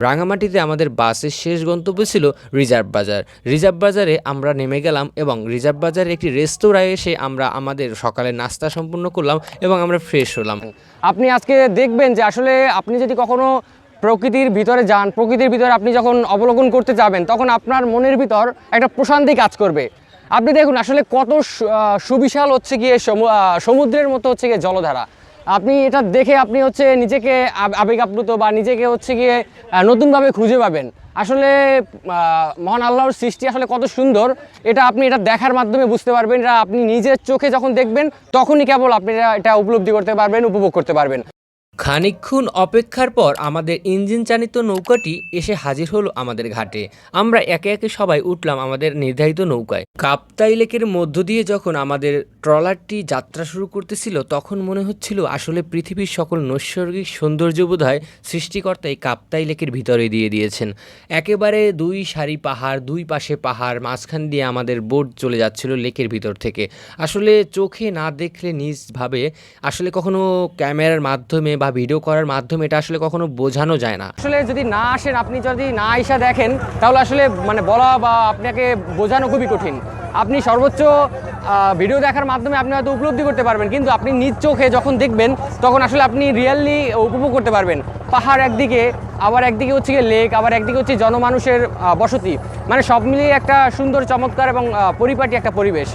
রাঙামাটিতে আমাদের বাসের শেষ গন্তব্য ছিল রিজার্ভ বাজার। রিজার্ভ বাজারে আমরা নেমে গেলাম এবং রিজার্ভ বাজারে একটি রেস্তোরাঁয় এসে আমরা আমাদের সকালের নাস্তা সম্পূর্ণ করলাম এবং আমরা ফ্রেশ হলাম। আপনি আজকে দেখবেন যে আসলে আপনি যদি কখনো প্রকৃতির ভিতরে যান, প্রকৃতির ভিতরে আপনি যখন অবলোকন করতে যাবেন, তখন আপনার মনের ভিতর একটা প্রশান্তি কাজ করবে। আপনি দেখুন আসলে কত সুবিশাল হচ্ছে গিয়ে সমু- সমুদ্রের মতো হচ্ছে গিয়ে জলধারা। আপনি এটা দেখে আপনি হচ্ছে নিজেকে আব- আবেগ আপ্লুত বা নিজেকে হচ্ছে গিয়ে নতুনভাবে খুঁজে পাবেন। আসলে মহান আল্লাহর সৃষ্টি আসলে কত সুন্দর, এটা আপনি এটা দেখার মাধ্যমে বুঝতে পারবেন। এটা আপনি নিজের চোখে যখন দেখবেন, তখনই কেবল আপনি এটা উপলব্ধি করতে পারবেন, উপভোগ করতে পারবেন। খানিকক্ষণ অপেক্ষার পর আমাদের ইঞ্জিন চালিত নৌকাটি এসে হাজির হলো আমাদের ঘাটে। আমরা একে একে সবাই উঠলাম আমাদের নির্ধারিত নৌকায়। কাপ্তাই লেকের মধ্য দিয়ে যখন আমাদের ট্রলারটি যাত্রা শুরু করতেছিল, তখন মনে হচ্ছিল আসলে পৃথিবীর সকল নৈসর্গিক সৌন্দর্য বোধহয় সৃষ্টিকর্তা এই কাপ্তাই লেকের ভিতরে দিয়ে দিয়েছেন। একেবারে দুই সারি পাহাড়, দুই পাশে পাহাড়, মাঝখান দিয়ে আমাদের বোট চলে যাচ্ছিল লেকের ভিতর থেকে। আসলে চোখে না দেখলে নিজভাবে আসলে কখনো ক্যামেরার মাধ্যমে বা ভিডিও করার মাধ্যমে এটা আসলে কখনো বোঝানো যায় না। আসলে যদি না আসেন, আপনি যদি না আইসা দেখেন, তাহলে আসলে মানে বলা বা আপনাকে বোঝানো খুবই কঠিন। আপনি সর্বোচ্চ ভিডিও দেখার মাধ্যমে আপনি হয়তো উপলব্ধি করতে পারবেন, কিন্তু আপনি নিজ চোখে যখন দেখবেন, তখন আসলে আপনি রিয়েলি উপভোগ করতে পারবেন। পাহাড় একদিকে, আবার একদিকে হচ্ছে গিয়ে লেক, আবার একদিকে হচ্ছে জনমানুষের বসতি। মানে সব মিলিয়ে একটা সুন্দর, চমৎকার এবং পরিপাটি একটা পরিবেশ।